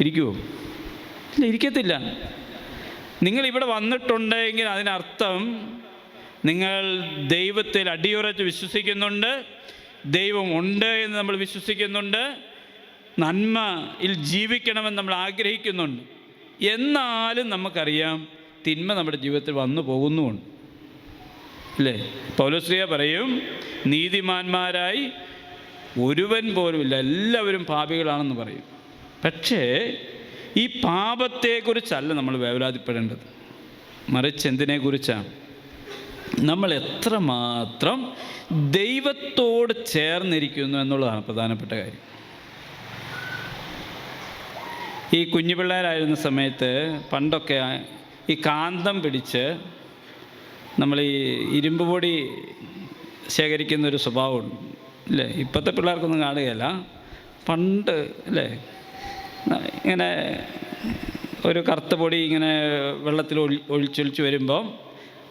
ഇരിക്കുമോ ഇരിക്കത്തില്ല. നിങ്ങൾ ഇവിടെ വന്നിട്ടുണ്ടെങ്കിൽ അതിനർത്ഥം നിങ്ങൾ ദൈവത്തിൽ അടിയുറച്ച് വിശ്വസിക്കുന്നുണ്ട് ദൈവം ഉണ്ട് എന്ന് നമ്മൾ വിശ്വസിക്കുന്നുണ്ട് നന്മയിൽ ജീവിക്കണമെന്ന് നമ്മൾ ആഗ്രഹിക്കുന്നുണ്ട്. എന്നാലും നമുക്കറിയാം തിന്മ നമ്മുടെ ജീവിതത്തിൽ വന്നു പോകുന്നുമുണ്ട്. അല്ലേ? പൗലശ്രീയ പറയും നീതിമാന്മാരായി ഒരുവൻ പോലുമില്ല എല്ലാവരും പാപികളാണെന്ന് പറയും. പക്ഷേ ഈ പാപത്തെക്കുറിച്ചല്ല നമ്മൾ വേവലാതിപ്പെടേണ്ടത്. മറിച്ച് എന്തിനെക്കുറിച്ചാണ്? നമ്മൾ എത്രമാത്രം ദൈവത്തോട് ചേർന്നിരിക്കുന്നു എന്നുള്ളതാണ് പ്രധാനപ്പെട്ട കാര്യം. ഈ കുഞ്ഞു പിള്ളേരായിരുന്ന സമയത്ത് പണ്ടൊക്കെ ഈ കാന്തം പിടിച്ച് നമ്മൾ ഈ ഇരുമ്പ് പൊടി ശേഖരിക്കുന്ന ഒരു സ്വഭാവമുണ്ട് അല്ലേ ഇപ്പോഴത്തെ പിള്ളേർക്കൊന്നും കാണുകയില്ല. പണ്ട് അല്ലേ? ഇങ്ങനെ ഒരു കറുത്ത പൊടി ഇങ്ങനെ വെള്ളത്തിൽ ഒഴി ഒഴിച്ചൊഴിച്ച് വരുമ്പം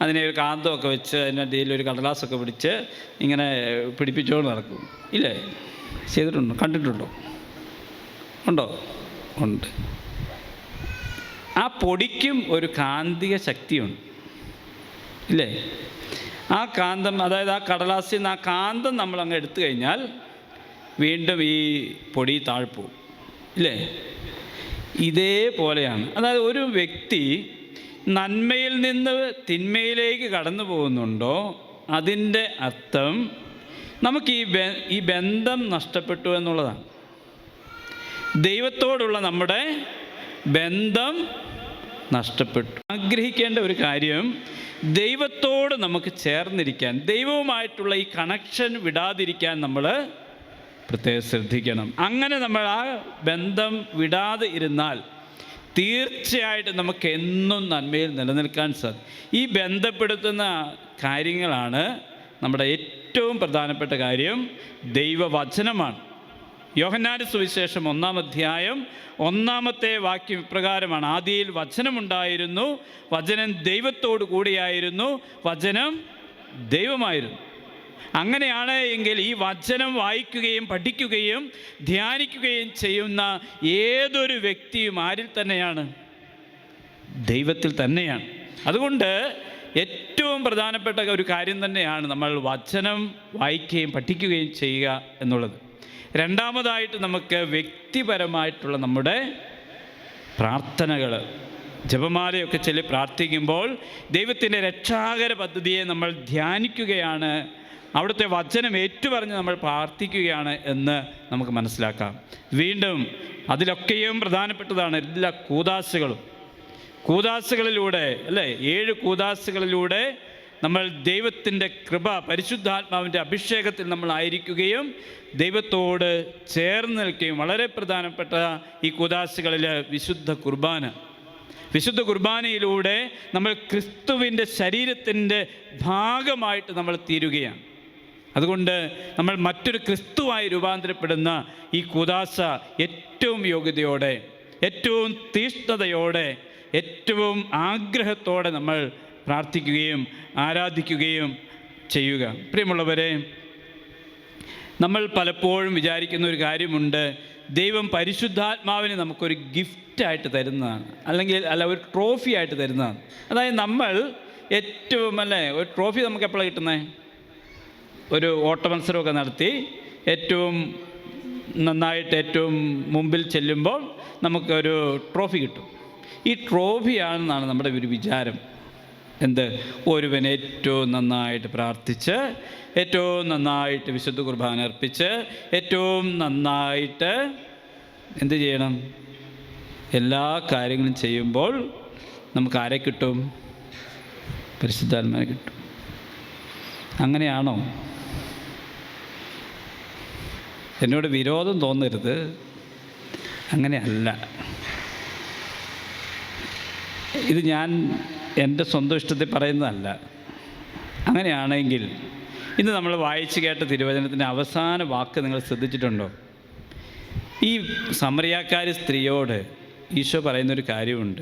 അതിനെ ഒരു കാന്തമൊക്കെ വെച്ച് അതിന്റെ അടിയിൽ ഒരു കടലാസൊക്കെ പിടിച്ച് ഇങ്ങനെ പിടിപ്പിച്ചുകൊണ്ട് നടക്കും. ഇല്ലേ? ചെയ്തിട്ടുണ്ടോ? കണ്ടിട്ടുണ്ടോ? ഉണ്ടോ? ഉണ്ട്. ആ പൊടിക്കും ഒരു കാന്തിക ശക്തിയുണ്ട്. ഇല്ലേ? ആ കാന്തം അതായത് ആ കടലാസിൽ നിന്ന് ആ കാന്തം നമ്മൾ അങ്ങ് എടുത്തു കഴിഞ്ഞാൽ വീണ്ടും ഈ പൊടി താഴ്പോവും ഇല്ലേ ഇതേപോലെയാണ്. അതായത് ഒരു വ്യക്തി നന്മയിൽ നിന്ന് തിന്മയിലേക്ക് കടന്നു പോകുന്നുണ്ടോ? അതിന്റെ അർത്ഥം നമുക്ക് ഈ ഈ ബന്ധം നഷ്ടപ്പെട്ടു എന്നുള്ളതാണ്. ദൈവത്തോടുള്ള നമ്മുടെ ബന്ധം നഷ്ടപ്പെട്ടു. ആഗ്രഹിക്കേണ്ട ഒരു കാര്യം ദൈവത്തോട് നമുക്ക് ചേർന്നിരിക്കാൻ ദൈവവുമായിട്ടുള്ള ഈ കണക്ഷൻ വിടാതിരിക്കാൻ നമ്മൾ പ്രത്യേകം ശ്രദ്ധിക്കണം. അങ്ങനെ നമ്മൾ ആ ബന്ധം വിടാതെ ഇരുന്നാൽ തീർച്ചയായിട്ടും നമുക്ക് എന്നും നന്മയിൽ നിലനിൽക്കാൻ സാധിക്കും ഈ ബന്ധപ്പെടുത്തുന്ന കാര്യങ്ങളാണ് നമ്മുടെ ഏറ്റവും പ്രധാനപ്പെട്ട കാര്യം. ദൈവവചനമാണ്. യോഹന്നാരി സുവിശേഷം ഒന്നാം അധ്യായം ഒന്നാമത്തെ വാക്യം ഇപ്രകാരമാണ്. ആദിയിൽ വചനമുണ്ടായിരുന്നു വചനം ദൈവത്തോടു കൂടിയായിരുന്നു വചനം ദൈവമായിരുന്നു. അങ്ങനെയാണ് എങ്കിൽ ഈ വചനം വായിക്കുകയും പഠിക്കുകയും ധ്യാനിക്കുകയും ചെയ്യുന്ന ഏതൊരു വ്യക്തിയും ആരിൽ തന്നെയാണ്? ദൈവത്തിൽ തന്നെയാണ്. അതുകൊണ്ട് ഏറ്റവും പ്രധാനപ്പെട്ട ഒരു കാര്യം തന്നെയാണ് നമ്മൾ വചനം വായിക്കുകയും പഠിക്കുകയും ചെയ്യുക എന്നുള്ളത്. രണ്ടാമതായിട്ട് നമുക്ക് വ്യക്തിപരമായിട്ടുള്ള നമ്മുടെ പ്രാർത്ഥനകൾ. ജപമാലയൊക്കെ ചൊല്ലി പ്രാർത്ഥിക്കുമ്പോൾ ദൈവത്തിന്റെ രക്ഷാകര പദ്ധതിയെ നമ്മൾ ധ്യാനിക്കുകയാണ് അവിടുത്തെ വചനം ഏറ്റുപറഞ്ഞ് നമ്മൾ പ്രാർത്ഥിക്കുകയാണ് എന്ന് നമുക്ക് മനസ്സിലാക്കാം. വീണ്ടും അതിലൊക്കെയും പ്രധാനപ്പെട്ടതാണ് എല്ലാ കൂതാശകളും കൂതാശകളിലൂടെ അല്ലേ? ഏഴ് കൂതാശകളിലൂടെ നമ്മൾ ദൈവത്തിന്റെ കൃപ പരിശുദ്ധാത്മാവിന്റെ അഭിഷേകത്തിൽ നമ്മൾ ആയിരിക്കുകയും ദൈവത്തോട് ചേർന്ന് നിൽക്കുകയും വളരെ പ്രധാനപ്പെട്ട ഈ കൂതാശകളിൽ വിശുദ്ധ കുർബാന. വിശുദ്ധ കുർബാനയിലൂടെ നമ്മൾ ക്രിസ്തുവിന്റെ ശരീരത്തിന്റെ ഭാഗമായിട്ട് നമ്മൾ തീരുകയാണ്. അതുകൊണ്ട് നമ്മൾ മറ്റൊരു ക്രിസ്തുവായി രൂപാന്തരപ്പെടുന്ന ഈ കുദാശ ഏറ്റവും യോഗ്യതയോടെ ഏറ്റവും തീഷ്ണതയോടെ ഏറ്റവും ആഗ്രഹത്തോടെ നമ്മൾ പ്രാർത്ഥിക്കുകയും ആരാധിക്കുകയും ചെയ്യുക. പ്രിയമുള്ളവരെ നമ്മൾ പലപ്പോഴും വിചാരിക്കുന്ന ഒരു കാര്യമുണ്ട്. ദൈവം പരിശുദ്ധാത്മാവിനെ നമുക്കൊരു ഗിഫ്റ്റായിട്ട് തരുന്നതാണ്. അല്ലെങ്കിൽ അല്ല ഒരു ട്രോഫി ആയിട്ട് തരുന്നതാണ്. അതായത് നമ്മൾ ഏറ്റവും അല്ലേ ഒരു ട്രോഫി നമുക്ക് എപ്പോഴാണ് കിട്ടുന്നത്? ഒരു ഓട്ടമത്സരമൊക്കെ നടത്തി ഏറ്റവും നന്നായിട്ട് ഏറ്റവും മുമ്പിൽ ചെല്ലുമ്പോൾ നമുക്കൊരു ട്രോഫി കിട്ടും. ഈ ട്രോഫിയാണെന്നാണ് നമ്മുടെ ഒരു വിചാരം. എന്ത്? ഒരുവൻ ഏറ്റവും നന്നായിട്ട് പ്രാർത്ഥിച്ച് ഏറ്റവും നന്നായിട്ട് വിശുദ്ധ കുർബാന അർപ്പിച്ച് ഏറ്റവും നന്നായിട്ട് എന്ത് ചെയ്യണം? എല്ലാ കാര്യങ്ങളും ചെയ്യുമ്പോൾ നമുക്ക് ആരെ കിട്ടും? പരിശുദ്ധാത്മാനെ കിട്ടും. അങ്ങനെയാണോ? എന്നോട് വിരോധം തോന്നരുത്. അങ്ങനെയല്ല. ഇത് ഞാൻ എന്റെ സ്വന്തം ഇഷ്ടത്തിൽ പറയുന്നതല്ല. അങ്ങനെയാണെങ്കിൽ ഇന്ന് നമ്മൾ വായിച്ചു കേട്ട തിരുവചനത്തിന്റെ അവസാന വാക്ക് നിങ്ങൾ ശ്രദ്ധിച്ചിട്ടുണ്ടോ? ഈ സമറിയാക്കാരി സ്ത്രീയോട് ഈശോ പറയുന്നൊരു കാര്യമുണ്ട്.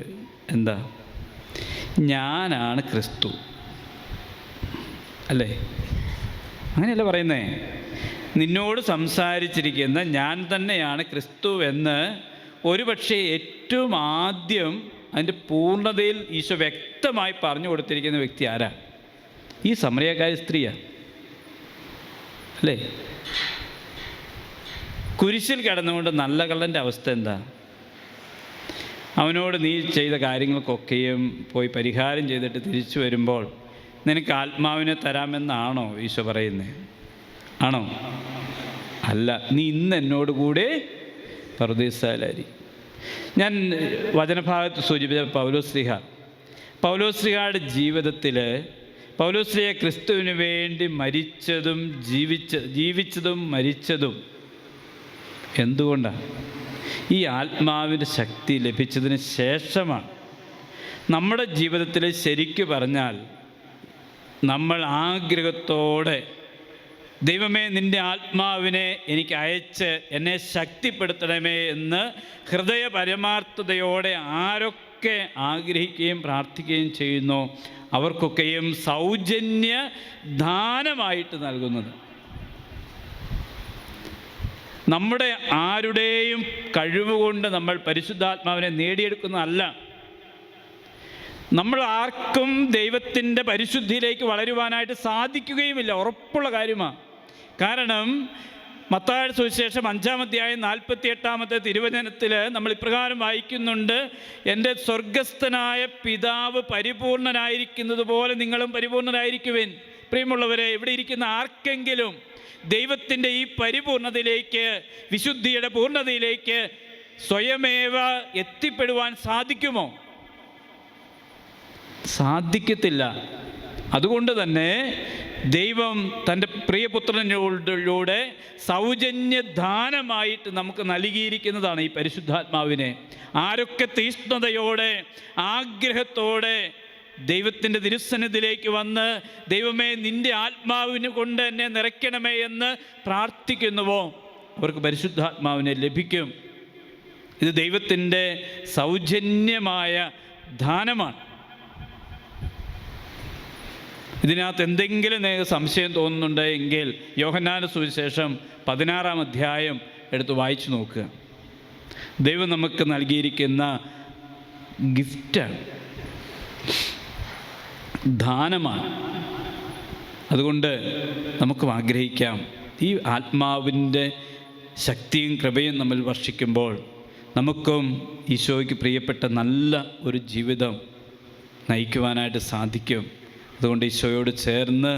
എന്താ? ഞാനാണ് ക്രിസ്തു. അല്ലേ? അങ്ങനെയല്ല പറയുന്നേ. നിന്നോട് സംസാരിച്ചിരിക്കുന്ന ഞാൻ തന്നെയാണ് ക്രിസ്തു എന്ന് ഒരുപക്ഷെ ഏറ്റവും ആദ്യം അതിന്റെ പൂർണതയിൽ ഈശോ വ്യക്തമായി പറഞ്ഞു കൊടുത്തിരിക്കുന്ന വ്യക്തി ആരാ? ഈ സമറിയക്കാരി സ്ത്രീയാണ് അല്ലേ? കുരിശിൽ കിടന്നുകൊണ്ട് നല്ല കള്ളന്റെ അവസ്ഥ എന്താ? അവനോട് നീ ചെയ്ത കാര്യങ്ങൾക്കൊക്കെയും പോയി പരിഹാരം ചെയ്തിട്ട് തിരിച്ചു വരുമ്പോൾ നിനക്ക് ആത്മാവിനെ തരാമെന്നാണോ ഈശോ പറയുന്നത് ആണോ? അല്ല നീ ഇന്ന് എന്നോട് കൂടെ പർദേശാലാരി ഞാൻ വചനഭാഗത്ത് സൂചിപ്പിച്ച പൗലോസ്ലിഹ പൗലോസ്ലിഹയുടെ ജീവിതത്തിൽ പൗലോസ്ലിഹ ക്രിസ്തുവിന് വേണ്ടി മരിച്ചതും ജീവിച്ച ജീവിച്ചതും മരിച്ചതും എന്തുകൊണ്ടാണ് ഈ ആത്മാവിന്റെ ശക്തി ലഭിച്ചതിന് ശേഷമാണ്. നമ്മുടെ ജീവിതത്തിൽ ശരിക്കു പറഞ്ഞാൽ നമ്മൾ ആഗ്രഹത്തോടെ ദൈവമേ നിന്റെ ആത്മാവിനെ എനിക്ക് അയച്ച് എന്നെ ശക്തിപ്പെടുത്തണമേ എന്ന് ഹൃദയ പരമാർത്ഥതയോടെ ആരൊക്കെ ആഗ്രഹിക്കുകയും പ്രാർത്ഥിക്കുകയും ചെയ്യുന്നു അവർക്കൊക്കെയും സൗജന്യ ദാനമായിട്ട് നൽകുന്നത്. നമ്മുടെ ആരുടെയും കഴിവുകൊണ്ട് നമ്മൾ പരിശുദ്ധാത്മാവിനെ നേടിയെടുക്കുന്നതല്ല. നമ്മൾ ആർക്കും ദൈവത്തിന്റെ പരിശുദ്ധിയിലേക്ക് വളരുവാനായിട്ട് സാധിക്കുകയുമില്ല ഉറപ്പുള്ള കാര്യമാണ്. കാരണം മത്തായ സുവിശേഷം അഞ്ചാം അധ്യായം നാൽപ്പത്തി എട്ടാമത്തെ തിരുവചനത്തിൽ നമ്മൾ ഇപ്രകാരം വായിക്കുന്നുണ്ട്. എന്റെ സ്വർഗസ്ഥനായ പിതാവ് പരിപൂർണനായിരിക്കുന്നത് പോലെ നിങ്ങളും പരിപൂർണനായിരിക്കുവിൻ പ്രിയമുള്ളവരെ ഇവിടെ ഇരിക്കുന്ന ആർക്കെങ്കിലും ദൈവത്തിന്റെ ഈ പരിപൂർണതയിലേക്ക് വിശുദ്ധിയുടെ പൂർണതയിലേക്ക് സ്വയമേവ എത്തിപ്പെടുവാൻ സാധിക്കുമോ? സാധിക്കത്തില്ല. അതുകൊണ്ട് തന്നെ ദൈവം തന്റെ പ്രിയപുത്രനിലൂടെ സൗജന്യ ദാനമായിട്ട് നമുക്ക് നൽകിയിരിക്കുന്നതാണ് ഈ പരിശുദ്ധാത്മാവിനെ. ആരൊക്കെ തീഷ്ണതയോടെ ആഗ്രഹത്തോടെ ദൈവത്തിന്റെ തിരുസന്നിധിയിലേക്ക് വന്ന് ദൈവമേ നിന്റെ ആത്മാവിന് കൊണ്ട് എന്നെ നിറയ്ക്കണമേ എന്ന് പ്രാർത്ഥിക്കുന്നുവോ? അവർക്ക് പരിശുദ്ധാത്മാവിനെ ലഭിക്കും. ഇത് ദൈവത്തിന്റെ സൗജന്യമായ ദാനമാണ്. ഇതിനകത്ത് എന്തെങ്കിലും നിങ്ങൾക്ക് സംശയം തോന്നുന്നുണ്ടെങ്കിൽ യോഹന്നാന സുവിശേഷം പതിനാറാം അധ്യായം എടുത്ത് വായിച്ചു നോക്കുക. ദൈവം നമുക്ക് നൽകിയിരിക്കുന്ന ഗിഫ്റ്റാണ് ദാനമാണ്. അതുകൊണ്ട് നമുക്കും ആഗ്രഹിക്കാം. ഈ ആത്മാവിന്റെ ശക്തിയും കൃപയും നമ്മൾ വർഷിക്കുമ്പോൾ നമുക്കും ഈശോയ്ക്ക് പ്രിയപ്പെട്ട നല്ല ഒരു ജീവിതം നയിക്കുവാനായിട്ട് സാധിക്കും. അതുകൊണ്ട് ഈശോയോട് ചേർന്ന്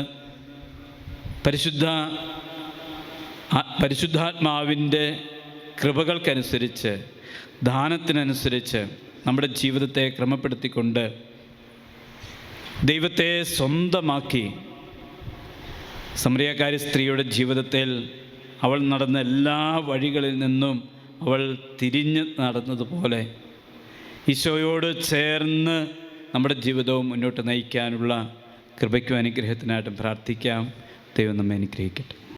പരിശുദ്ധ പരിശുദ്ധാത്മാവിന്റെ കൃപകൾക്കനുസരിച്ച് ദാനത്തിനനുസരിച്ച് നമ്മുടെ ജീവിതത്തെ ക്രമപ്പെടുത്തിക്കൊണ്ട് ദൈവത്തെ സ്വന്തമാക്കി സമരിയക്കാരി സ്ത്രീയുടെ ജീവിതത്തിൽ അവൾ നടന്ന എല്ലാ വഴികളിൽ നിന്നും അവൾ തിരിഞ്ഞ് നടന്നതുപോലെ ഈശോയോട് ചേർന്ന് നമ്മുടെ ജീവിതവും മുന്നോട്ട് നയിക്കാനുള്ള കൃപയ്ക്കും അനുഗ്രഹത്തിനായിട്ടും പ്രാർത്ഥിക്കാം. ദൈവം നമ്മെ അനുഗ്രഹിക്കട്ടെ.